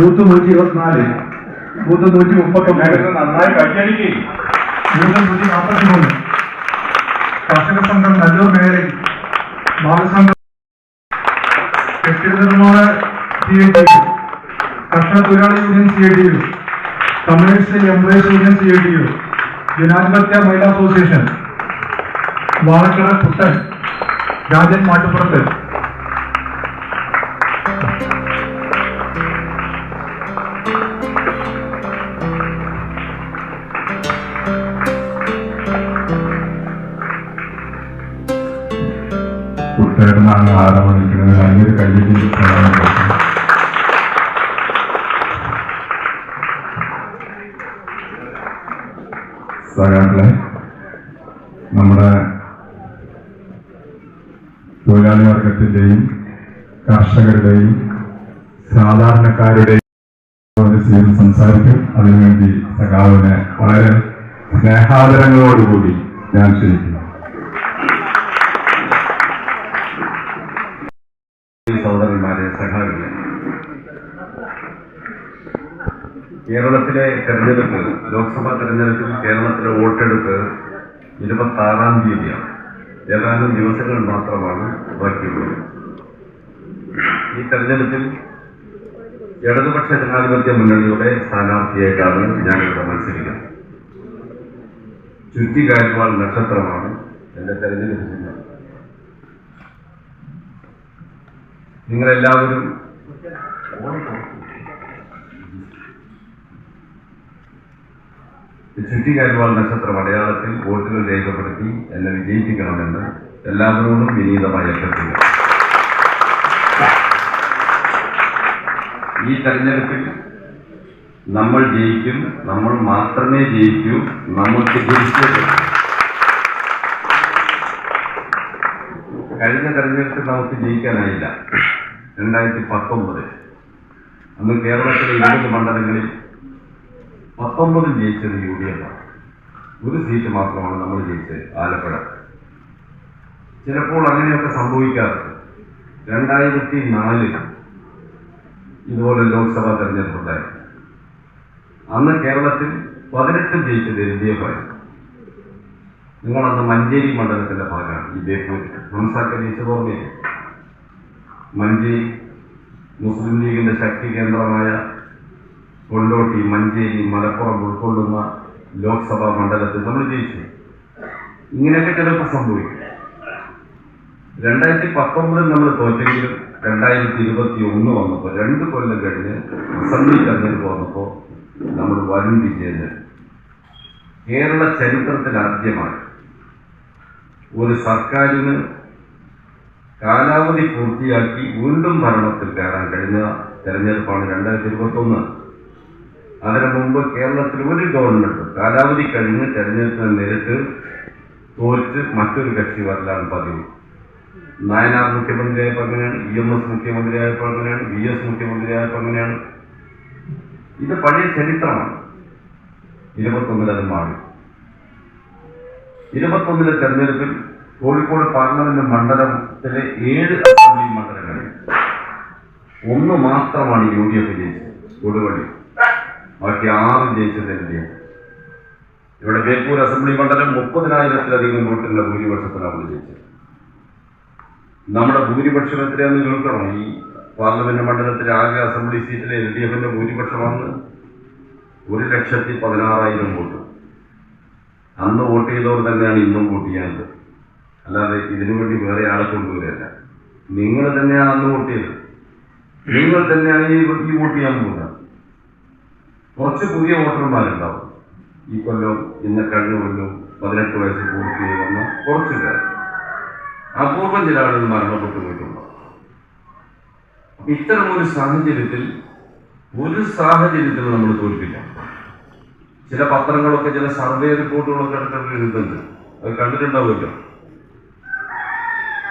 Booth നൂറ്റി ഇരുപത്തിനാല് booth നൂറ്റി മുപ്പത്തൊമ്പത് നന്നായി കൈയടിക്കേ ബൂത്ത് നൂറ്റി നാൽപ്പത്തി മൂന്ന് കർഷക സംഘം നല്ലൂർ മേഖലയിൽ ബാലസംഘം കെട്ടിട നിർമ്മാണ സി ഐ ടി യു കർഷക തൊഴിലാളി union C I T U communist employees union C I T U ജനാധിപത്യ മഹിളാ അസോസിയേഷൻ വാഴക്കട പുത്തൻ രാജൻ മാട്ടുപുറത്ത് കുട്ടേടനാണ് ആരംഭിക്കുന്നത് നല്ലൊരു കയ്യടി നമ്മുടെ തൊഴിലാളി വർഗത്തിന്റെയും കർഷകരുടെയും സാധാരണക്കാരുടെയും ചെയ്ത് സംസാരിക്കും. അതിനുവേണ്ടി സഖാവിനെ വളരെ സ്നേഹാദരങ്ങളോടുകൂടി ഞാൻ ക്ഷണിക്കുന്നു. സഹോദരന്മാരെ സഹായിക്കുക കേരളത്തിലെ തെരഞ്ഞെടുപ്പ് ലോക്സഭാ തെരഞ്ഞെടുപ്പിൽ കേരളത്തിലെ വോട്ടെടുപ്പ് ഇരുപത്തി ആറാം തീയതിയാണ്. ഏതാനും ദിവസങ്ങൾ മാത്രമാണ് ബാക്കിയുള്ളത്. ഈ തെരഞ്ഞെടുപ്പിൽ ഇടതുപക്ഷ ജനാധിപത്യ മുന്നണിയുടെ സ്ഥാനാർത്ഥിയായിട്ടാണ് ഞാനിവിടെ മത്സരിക്കുന്നത് ചുറ്റിക്കാറ്റുവാൾ നക്ഷത്രമാണ് എന്റെ തെരഞ്ഞെടുപ്പ് നിങ്ങളെല്ലാവരും ചുറ്റിക്കാരുവാൾ നക്ഷത്രം അടയാളത്തിൽ വോട്ടുകൾ രേഖപ്പെടുത്തി എന്നെ വിജയിപ്പിക്കണമെന്ന് എല്ലാവരോടും വിനീതമായി അഭ്യർത്ഥിക്കുന്നു ഈ തെരഞ്ഞെടുപ്പിൽ നമ്മൾ ജയിക്കും നമ്മൾ മാത്രമേ ജയിക്കൂ നമുക്ക് ജയിച്ചു. കഴിഞ്ഞ തെരഞ്ഞെടുപ്പിൽ നമുക്ക് ജയിക്കാനായില്ല രണ്ടായിരത്തി പത്തൊമ്പത് അന്ന് കേരളത്തിലെ ഇരുപത് മണ്ഡലങ്ങളിൽ പത്തൊമ്പത് ജയിച്ചത് യു ഡി എഫ് ആണ് ഒരു സീറ്റ് മാത്രമാണ് നമ്മൾ ജയിച്ചത് ആലപ്പുഴ. ചിലപ്പോൾ അങ്ങനെയൊക്കെ സംഭവിക്കാറുണ്ട്. രണ്ടായിരത്തി നാലിൽ ഇതുപോലെ ലോക്സഭാ തെരഞ്ഞെടുപ്പുണ്ടായി അന്ന് കേരളത്തിൽ പതിനെട്ട് ജയിച്ചത് എൽ ഡി എഫ് ആയിരുന്നു. നിങ്ങളന്ന് മഞ്ചേരി മണ്ഡലത്തിന്റെ ഭാഗമാണ് ഈ ബേപ്പൂർ ഹംസാക്ക ജയിച്ചത് ഓർമ്മയില്ല? മഞ്ചേരി മുസ്ലിം ലീഗിന്റെ ശക്തി കേന്ദ്രമായ കൊണ്ടോട്ടി മഞ്ചേരി മലപ്പുറം ഉൾക്കൊള്ളുന്ന ലോക്സഭാ മണ്ഡലത്തിൽ നമ്മൾ ജയിച്ചു. ഇങ്ങനെയൊക്കെ ചിലപ്പോൾ സംഭവിക്കും. രണ്ടായിരത്തി പത്തൊമ്പതിൽ നമ്മൾ തോറ്റെങ്കിലും രണ്ടായിരത്തി ഇരുപത്തി ഒന്ന് വന്നപ്പോൾ രണ്ട് കൊല്ലം കഴിഞ്ഞ് അസംബ്ലി തെരഞ്ഞെടുപ്പ് വന്നപ്പോൾ നമ്മൾ വരും വിജയന് കേരള ചരിത്രത്തിൽ ആദ്യമായി ഒരു സർക്കാരിന് കാലാവധി പൂർത്തിയാക്കി വീണ്ടും ഭരണത്തിൽ കയറാൻ കഴിഞ്ഞ തെരഞ്ഞെടുപ്പാണ് രണ്ടായിരത്തി ഇരുപത്തി ഒന്ന് അതിനു മുമ്പ് കേരളത്തിൽ ഒരു ഗവൺമെന്റ് കാലാവധി കഴിഞ്ഞ് തെരഞ്ഞെടുപ്പിനെ നേരിട്ട് തോറ്റ് മറ്റൊരു കക്ഷി വരലാണ് പതിവ്. നയനാർ മുഖ്യമന്ത്രിയായപ്പോൾ അങ്ങനെയാണ് ഇ എം എസ് മുഖ്യമന്ത്രിയായപ്പോൾ അങ്ങനെയാണ് വി എസ് മുഖ്യമന്ത്രിയായപ്പോൾ അങ്ങനെയാണ്. ഇത് പഴയ ചരിത്രമാണ്. ഇരുപത്തൊന്നിൽ അത് മാറി. ഇരുപത്തൊന്നിലെ തെരഞ്ഞെടുപ്പിൽ കോഴിക്കോട് പാർലമെന്റ് മണ്ഡലത്തിലെ ഏഴ് അസംബ്ലി മണ്ഡലങ്ങളിൽ ഒന്ന് മാത്രമാണ് യു ഡി എഫ് ജയിച്ചത് കൊടുവള്ളി. ബാക്കി ആറും ജയിച്ചത് എൽ ഡി എഫ് ഇവിടെ ബേപ്പൂർ അസംബ്ലി മണ്ഡലം മുപ്പതിനായിരത്തിലധികം വോട്ടിന്റെ ഭൂരിപക്ഷത്തിലാണ് ജയിച്ചത്. നമ്മുടെ ഭൂരിപക്ഷം എത്രയാണെന്ന് കേൾക്കണം? ഈ പാർലമെന്റ് മണ്ഡലത്തിലെ ആകെ അസംബ്ലി സീറ്റിലെ എൽ ഡി എഫിന്റെ ഭൂരിപക്ഷമാണ് ഒരു ലക്ഷത്തി പതിനാറായിരം വോട്ട്. അന്ന് വോട്ട് ചെയ്തവർ തന്നെയാണ് ഇന്നും വോട്ട് ചെയ്യാനുള്ളത്. അല്ലാതെ ഇതിനു വേണ്ടി വേറെ ആളെ കൊണ്ടുവരില്ല നിങ്ങൾ തന്നെയാണ് അന്ന് വോട്ട് ചെയ്തത്. നിങ്ങൾ തന്നെയാണ് ഈ ഈ വോട്ട് ചെയ്യാൻ പോകുന്നത്. കുറച്ച് പുതിയ വോട്ടർമാരുണ്ടാവും. ഈ കൊല്ലം ഇന്ന കഴിഞ്ഞ കൊല്ലം പതിനെട്ട് വയസ്സ് പൂർത്തിയായി വന്ന കുറച്ച് പേർ. അപൂർവം ചില ആളുകൾ മരണപ്പെട്ടു പോയിട്ടുണ്ടാവും ഇത്തരം ഒരു സാഹചര്യത്തിൽ ഒരു സാഹചര്യത്തിൽ നമ്മൾ തോൽപ്പില്ല. ചില പത്രങ്ങളൊക്കെ ചില സർവേ റിപ്പോർട്ടുകളൊക്കെ ഇടയ്ക്കിടയ്ക്ക് എഴുതുന്നുണ്ട്. അത് കണ്ടിട്ടുണ്ടാവുമല്ലോ.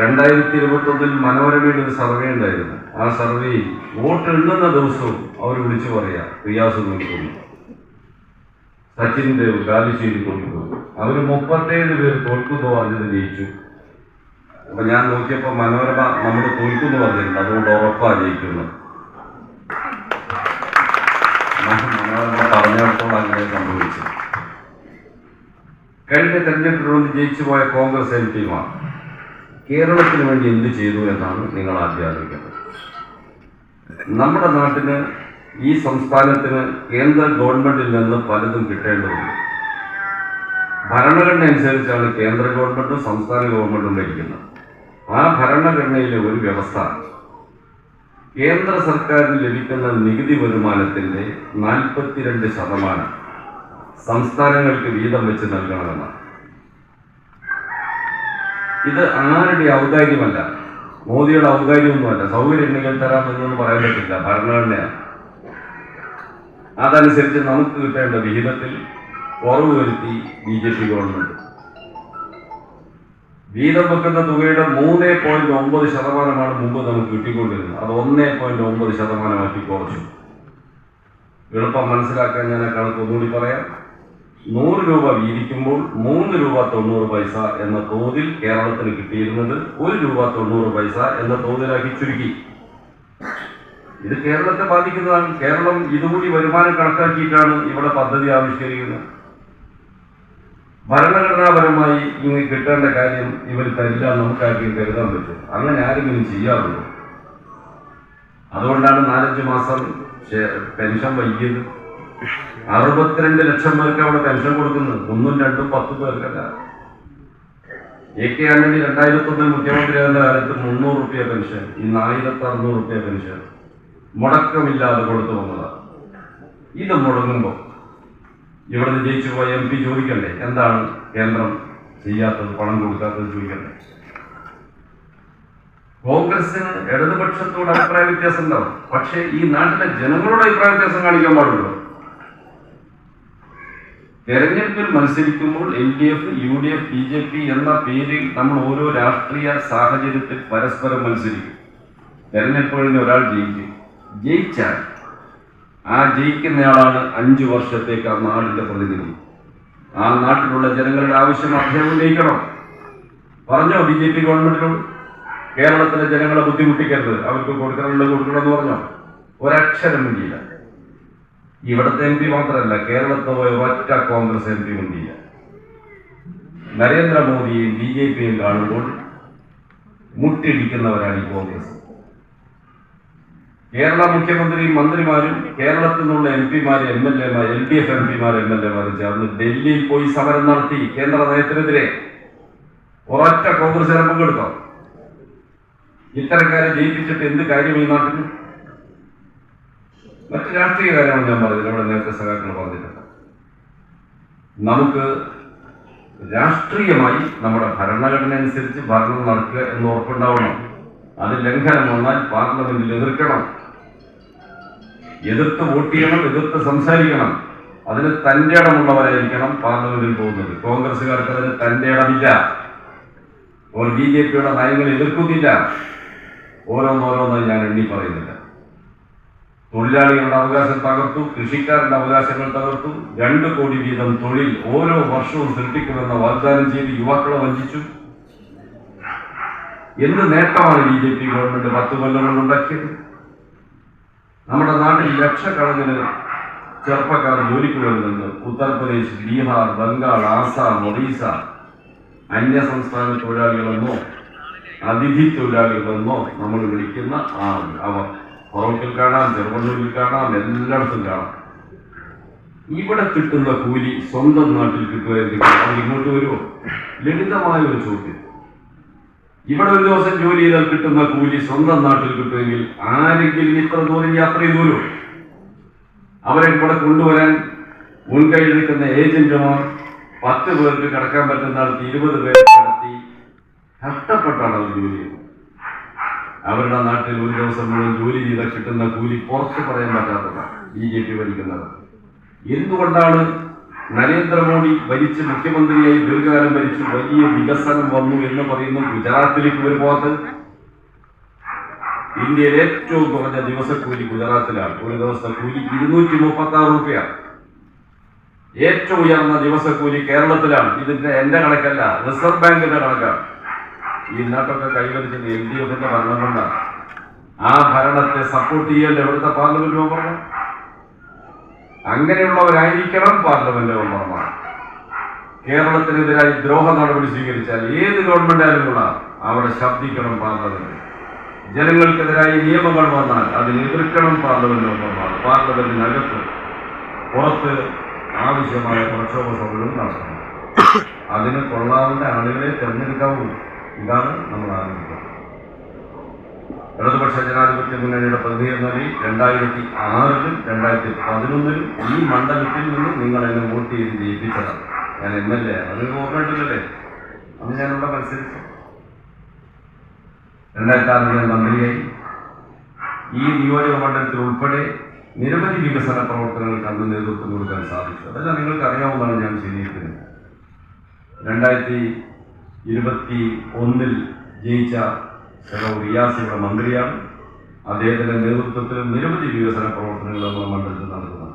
രണ്ടായിരത്തി ഇരുപത്തി ഒന്നിൽ മനോരമയുടെ ഒരു സർവേ ഉണ്ടായിരുന്നു. ആ സർവേയിൽ വോട്ട് എണ്ണുന്ന ദിവസവും അവർ വിളിച്ചു പറയാ. റിയാസ് നോക്കുന്നു സച്ചിൻ ദേവ് കാലിശ്ശേരി തോൽക്കുന്നു അവർ മുപ്പത്തേഴ് പേർ തോൽക്കുന്നു പറഞ്ഞത് ജയിച്ചു. അപ്പൊ ഞാൻ നോക്കിയപ്പോ മനോരമ നമ്മൾ തോൽക്കുന്നു പറഞ്ഞിട്ടുണ്ട്. അതുകൊണ്ട് ഉറപ്പാ ജയിക്കുന്നത്. മനോരമ പറഞ്ഞപ്പോൾ അങ്ങനെ സംഭവിച്ചു. കഴിഞ്ഞ തെരഞ്ഞെടുപ്പിനോട് ജയിച്ചു പോയ കോൺഗ്രസ് എം പിമാർ. കേരളത്തിന് വേണ്ടി എന്ത് ചെയ്തു എന്നാണ് നിങ്ങൾ ആദ്യം നമ്മുടെ നാട്ടിന് ഈ സംസ്ഥാനത്തിന് കേന്ദ്ര ഗവൺമെന്റിൽ നിന്ന് പലതും കിട്ടേണ്ടതുണ്ട്. ഭരണഘടന അനുസരിച്ചാണ് കേന്ദ്ര ഗവൺമെന്റും സംസ്ഥാന ഗവൺമെന്റും ഭരിക്കുന്നത്. ആ ഭരണഘടനയിലെ ഒരു വ്യവസ്ഥ കേന്ദ്ര സർക്കാരിന് ലഭിക്കുന്ന നികുതി വരുമാനത്തിന്റെ നാൽപ്പത്തിരണ്ട് ശതമാനം സംസ്ഥാനങ്ങൾക്ക് വീതം വെച്ച് നൽകണമെന്നാണ്. ഇത് ആരുടെ ഔദാര്യമല്ല മോദിയുടെ ഔദാര്യമൊന്നുമല്ല ഉണ്ടെങ്കിൽ തരാമെന്നൊന്നും പറയാൻ പറ്റില്ല. ഭരണഘടനയാണ്. അതനുസരിച്ച് നമുക്ക് കിട്ടേണ്ട വിഹിതത്തിൽ കുറവ് വരുത്തി ബി ജെ പി ഗവൺമെന്റ്. വീതം വെക്കുന്ന തുകയുടെ മൂന്ന് പോയിന്റ് ഒമ്പത് ശതമാനമാണ് മുമ്പ് നമുക്ക് കിട്ടിക്കൊണ്ടിരുന്നത്. അത് ഒന്നേ പോയിന്റ് ഒമ്പത് ശതമാനമാക്കി കുറച്ചു. എളുപ്പം മനസ്സിലാക്കാൻ ഞാൻ കണക്ക് ഒന്നുകൂടി പറയാം. നൂറ് രൂപ വീതിക്കുമ്പോൾ മൂന്ന് രൂപ തൊണ്ണൂറ് പൈസ എന്ന തോതിൽ കേരളത്തിന് കിട്ടിയിരുന്നത് ഒരു രൂപ തൊണ്ണൂറ് പൈസ എന്ന തോതിലാക്കി ചുരുക്കി. ഇത് കേരളത്തെ ബാധിക്കുന്നതാണ്. കേരളം ഇതുകൂടി വരുമാനം കണക്കാക്കിയിട്ടാണ് ഇവിടെ പദ്ധതി ആവിഷ്കരിക്കുന്നത്. ഭരണഘടനാപരമായി ഇങ്ങനെ കിട്ടേണ്ട കാര്യം ഇവർ തരില്ല നമുക്കാക്കി കരുതാൻ പറ്റും. അങ്ങനെ ആരും ആരെങ്കിലും ചെയ്യാറുള്ളൂ അതുകൊണ്ടാണ് നാലഞ്ച് മാസം പെൻഷൻ വൈകിയത്. അറുപത്തിരണ്ട് ലക്ഷം പേർക്ക് അവിടെ പെൻഷൻ കൊടുക്കുന്നത്. ഒന്നും രണ്ടും പത്ത് പേർക്കല്ല. എ കെ ആന്റണി രണ്ടായിരത്തി ഒന്നിൽ മുഖ്യമന്ത്രിയാകുന്ന കാലത്ത് മുന്നൂറ് റുപ്യ പെൻഷൻ ഇന്ന് ആയിരത്തി അറുന്നൂറ് റുപ്യ പെൻഷൻ. മുടക്കമില്ലാതെ കൊടുത്തു വന്നതാണ് ഇത് മുടങ്ങുമ്പോൾ നിന്ന് ജയിച്ചു പോയ എം പി ചോദിക്കണ്ടേ? എന്താണ് കേന്ദ്രം ചെയ്യാത്തത് പണം കൊടുക്കാത്തത് ചോദിക്കണ്ടേ? കോൺഗ്രസിന് ഇടതുപക്ഷത്തോട് അഭിപ്രായ വ്യത്യാസം ഉണ്ടാവും. പക്ഷേ ഈ നാട്ടിലെ ജനങ്ങളോട് അഭിപ്രായ വ്യത്യാസം കാണിക്കാൻ പാടുള്ളൂ തെരഞ്ഞെടുപ്പിൽ മത്സരിക്കുമ്പോൾ L D F U D F B J P എന്ന പേരിൽ നമ്മൾ ഓരോ രാഷ്ട്രീയ സാഹചര്യത്തിൽ പരസ്പരം മത്സരിക്കും. തെരഞ്ഞെടുപ്പ് കഴിഞ്ഞ് ഒരാൾ ജയിക്കും. ജയിച്ചാൽ ആ ജയിക്കുന്നയാളാണ് അഞ്ചു വർഷത്തേക്ക് ആ നാടിന്റെ പ്രതിനിധി. ആ നാട്ടിലുള്ള ജനങ്ങളുടെ ആവശ്യം അദ്ദേഹം ഉന്നയിക്കണം. പറഞ്ഞോ ബി ജെ പി ഗവൺമെന്റിനോട്? കേരളത്തിലെ ജനങ്ങളെ ബുദ്ധിമുട്ടിക്കരുത്. അവർക്ക് കൊടുക്കണമെന്ന് കൊടുക്കണമെന്ന് പറഞ്ഞോ? ഒരക്ഷരം മിണ്ടിയില്ല. ഇവിടുത്തെ എം പി മാത്രമല്ല കേരളത്തിൽ പോയ ഒറ്റ കോൺഗ്രസ് എം പി മിണ്ടിയില്ല നരേന്ദ്രമോദിയെയും ബി ജെ പിയും കാണുമ്പോൾ മുട്ടിടിക്കുന്നവരാണ് ഈ കോൺഗ്രസ്. കേരള മുഖ്യമന്ത്രിയും മന്ത്രിമാരും കേരളത്തിൽ നിന്നുള്ള എം പിമാരും എം എൽ എമാർ എൽ ഡി എഫ് എം പിമാർ എം എൽ എമാരും ചേർന്ന് ഡൽഹിയിൽ പോയി സമരം നടത്തി കേന്ദ്ര നയത്തിനെതിരെ ഒരൊറ്റ കോൺഗ്രസ് പങ്കെടുത്തോ? ഇത്തരക്കാരെ ജയിപ്പിച്ചിട്ട് എന്ത് കാര്യം ഈ നാട്ടിൽ രാഷ്ട്രീയ കാര്യമാണ് ഞാൻ പറഞ്ഞത് നമ്മുടെ നേരത്തെ സഖാക്കൾ പറഞ്ഞിട്ടുണ്ട്. നമുക്ക് രാഷ്ട്രീയമായി നമ്മുടെ ഭരണഘടന അനുസരിച്ച് ഭരണം നടക്കുക എന്ന് ഉറപ്പുണ്ടാവണം. അത് ലംഘനം വന്നാൽ പാർലമെന്റിൽ എതിർക്കണം. എതിർത്ത് വോട്ട് ചെയ്യണം എതിർത്ത് സംസാരിക്കണം. അതിന് തന്റെ ഇടമുള്ളവരായിരിക്കണം പാർലമെന്റിൽ പോകുന്നത്. കോൺഗ്രസുകാർക്ക് അതിന് തന്റെ ഇടമില്ല ഓർ ബി ജെ പിയുടെ നയങ്ങൾ എതിർക്കുന്നില്ല. ഓരോന്നോരോന്നായി ഞാൻ എണ്ണി പറയുന്നില്ല. തൊഴിലാളികളുടെ അവകാശം തകർത്തു കൃഷിക്കാരുടെ അവകാശങ്ങൾ തകർത്തു രണ്ട് കോടി വീതം തൊഴിൽ ഓരോ വർഷവും സൃഷ്ടിക്കുമെന്ന വാഗ്ദാനം ചെയ്ത് യുവാക്കളെ വഞ്ചിച്ചു. എന്ത് നേട്ടമാണ് ബി ജെ പി ഗവൺമെന്റ് പത്ത് കൊല്ലം കൊണ്ട് ഉണ്ടാക്കിയത്? നമ്മുടെ നാട്ടിൽ ലക്ഷക്കണക്കിന് ചെറുപ്പക്കാർ ജോലിക്ക് വരുന്നുണ്ട്. ഉത്തർപ്രദേശ് ബീഹാർ ബംഗാൾ ആസാം ഒറീസ അന്യ സംസ്ഥാന തൊഴിലാളികളെന്നോ അതിഥി തൊഴിലാളികളെന്നോ നമ്മൾ വിളിക്കുന്ന ആ അവർ. ഫറോക്കിൽ കാണാം ചെറുവണ്ണൂരിൽ കാണാം എല്ലായിടത്തും കാണാം. ഇവിടെ കിട്ടുന്ന കൂലി സ്വന്തം നാട്ടിൽ കിട്ടുമായിരിക്കും. അവർ ഇങ്ങോട്ട് വരുമോ? ലളിതമായ ഒരു ചോദ്യം. ഇവിടെ ഒരു ദിവസം ജോലി ചെയ്താൽ കിട്ടുന്ന കൂലി സ്വന്തം നാട്ടിൽ കിട്ടുമെങ്കിൽ ആരെങ്കിലും ഇത്ര ദൂരം യാത്ര ചെയ്തോലോ അവരെ ഇവിടെ കൊണ്ടുവരാൻ മുൻകൈയിൽ നിൽക്കുന്ന ഏജന്റുമാർ പത്ത് പേർക്ക് കിടക്കാൻ പറ്റുന്ന ഇരുപത് പേർ കിടത്തി കഷ്ടപ്പെട്ടാണ് അവർ ജോലി ചെയ്യുന്നത്. അവരുടെ നാട്ടിൽ ഒരു ദിവസം മുഴുവൻ ജോലി ചെയ്താൽ കിട്ടുന്ന കൂലി പുറത്ത് പറയാൻ പറ്റാത്തതാണ് ബി ജെ പി ഭരിക്കുന്നത്. എന്തുകൊണ്ടാണ് നരേന്ദ്രമോദി ഭരിച്ച് മുഖ്യമന്ത്രിയായി ദീർഘകാലം ഭരിച്ചു വലിയ വികസനം വന്നു എന്ന് പറയുന്നു ഗുജറാത്തിലേക്ക് വരുമ്പോൾ ഇന്ത്യയിലെ ഏറ്റവും കുറഞ്ഞ ദിവസക്കൂലി ഗുജറാത്തിലാണ്. ഒരു ദിവസത്തെ കൂലി ഇരുന്നൂറ്റി മുപ്പത്തി ആറ് റുപ്യ. ഏറ്റവും ഉയർന്ന ദിവസക്കൂലി കേരളത്തിലാണ്. ഇതിന്റെ എന്റെ കണക്കല്ല റിസർവ് ബാങ്കിന്റെ കണക്കാണ്. ഈ നാട്ടൊക്കെ കൈവരിച്ചത് എൽ ഡി എഫിന്റെ ഭരണം കൊണ്ടാണ്. ആ ഭരണത്തെ സപ്പോർട്ട് ചെയ്യേണ്ട എവിടുത്തെ പാർലമെന്റ് മെമ്പർമാർ? അങ്ങനെയുള്ളവരായിരിക്കണം പാർലമെന്റ് മെമ്പർമാർ. കേരളത്തിനെതിരായി ദ്രോഹ നടപടി സ്വീകരിച്ചാൽ ഏത് ഗവൺമെന്റ് ആയാലും കൊള്ളാം. അവിടെ ശബ്ദിക്കണം പാർലമെന്റ്. ജനങ്ങൾക്കെതിരായി നിയമങ്ങൾ വന്നാൽ അതിനെ എതിർക്കണം പാർലമെന്റ് മെമ്പർമാർ. പാർലമെന്റിനകത്ത് പുറത്ത് ആവശ്യമായ പ്രക്ഷോഭ സഭകളും നടത്തണം അതിന് കൊള്ളാവുന്ന ആളുകളെ തെരഞ്ഞെടുക്കാവൂ ഇതാണ് നമ്മൾ ആരംഭിക്കുന്നത് ഇടതുപക്ഷ ജനാധിപത്യ മുന്നണിയുടെ പ്രതിനിധി നിലയിൽ രണ്ടായിരത്തി ആറിലും രണ്ടായിരത്തി പതിനൊന്നിലും ഈ മണ്ഡലത്തിൽ നിന്ന് നിങ്ങൾ എന്നെ വോട്ട് ചെയ്ത് ജയിപ്പിച്ചതാണ്. ഞാൻ എം എൽ എ അത് ഓർമ്മയിട്ടില്ലല്ലേ അന്ന് ഞാനിവിടെ മത്സരിച്ചു. രണ്ടായിരത്തി ആറിൽ ഞാൻ മന്ത്രിയായി. ഈ നിയോജക മണ്ഡലത്തിൽ ഉൾപ്പെടെ നിരവധി വികസന പ്രവർത്തനങ്ങൾക്ക് അന്ന് നേതൃത്വം കൊടുക്കാൻ സാധിച്ചു. അതെല്ലാം നിങ്ങൾക്ക് അറിയാവുന്നതാണ് ഞാൻ ശരിയിരിക്കുന്നത് രണ്ടായിരത്തി ഇരുപത്തി ഒന്നിൽ ജയിച്ച സഖാവ് റിയാസ് മന്ത്രിയാണ്. അദ്ദേഹത്തിന്റെ നേതൃത്വത്തിൽ നിരവധി വികസന പ്രവർത്തനങ്ങൾ നമ്മുടെ മണ്ഡലത്തിൽ നടക്കുന്നത്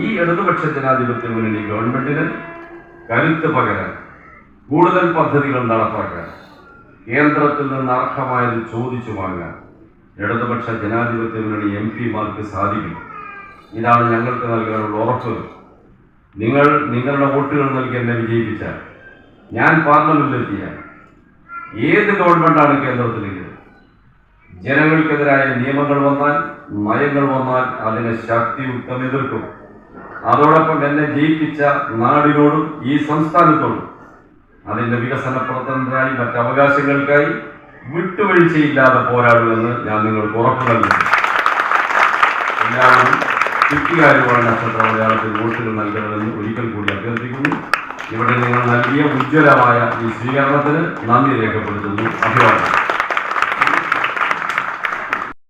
ഈ ഇടതുപക്ഷ ജനാധിപത്യ മുന്നണി ഗവൺമെന്റിന് കരുത്ത് പകരാൻ കൂടുതൽ പദ്ധതികൾ നടപ്പാക്കാൻ കേന്ദ്രത്തിൽ നിന്ന് അർഹമായത് ചോദിച്ചു വാങ്ങാൻ ഇടതുപക്ഷ ജനാധിപത്യ മുന്നണി എം പിമാർക്ക് സാധിക്കും. ഇതാണ് ഞങ്ങൾക്ക് നൽകാനുള്ള ഉറപ്പ്. നിങ്ങൾ നിങ്ങളുടെ വോട്ടുകൾ നൽകി എന്നെ വിജയിപ്പിച്ചാൽ ഞാൻ പാർലമെന്റിലെത്തിയാൽ ഏത് ഗവൺമെന്റാണ് കേന്ദ്രത്തിലേക്ക് ജനങ്ങൾക്കെതിരായ നിയമങ്ങൾ വന്നാൽ നയങ്ങൾ വന്നാൽ അതിനെ ശക്തിയുക്തം എതിർക്കും. അതോടൊപ്പം എന്നെ ജയിപ്പിച്ച നാടിനോടും ഈ സംസ്ഥാനത്തോടും അതിന്റെ വികസന പ്രവർത്തനത്തിനായി മറ്റ് അവകാശങ്ങൾക്കായി വിട്ടുവീഴ്ചയില്ലാതെ പോരാടുമെന്ന് ഞാൻ നിങ്ങൾക്ക് ഉറപ്പ് നൽകുന്നു. എല്ലാവരും ചുറ്റികാരുമാണ് നക്ഷത്ര മലയാളത്തിൽ വോട്ടുകൾ നൽകണമെന്ന് ഒരിക്കൽ കൂടി അഭ്യർത്ഥിക്കുന്നു. ഇവിടെ നിങ്ങൾ നൽകിയ ഉജ്ജ്വലമായ ഈ സ്വീകരണത്തിന് നന്ദി രേഖപ്പെടുത്തുന്നു. അഭിവാദം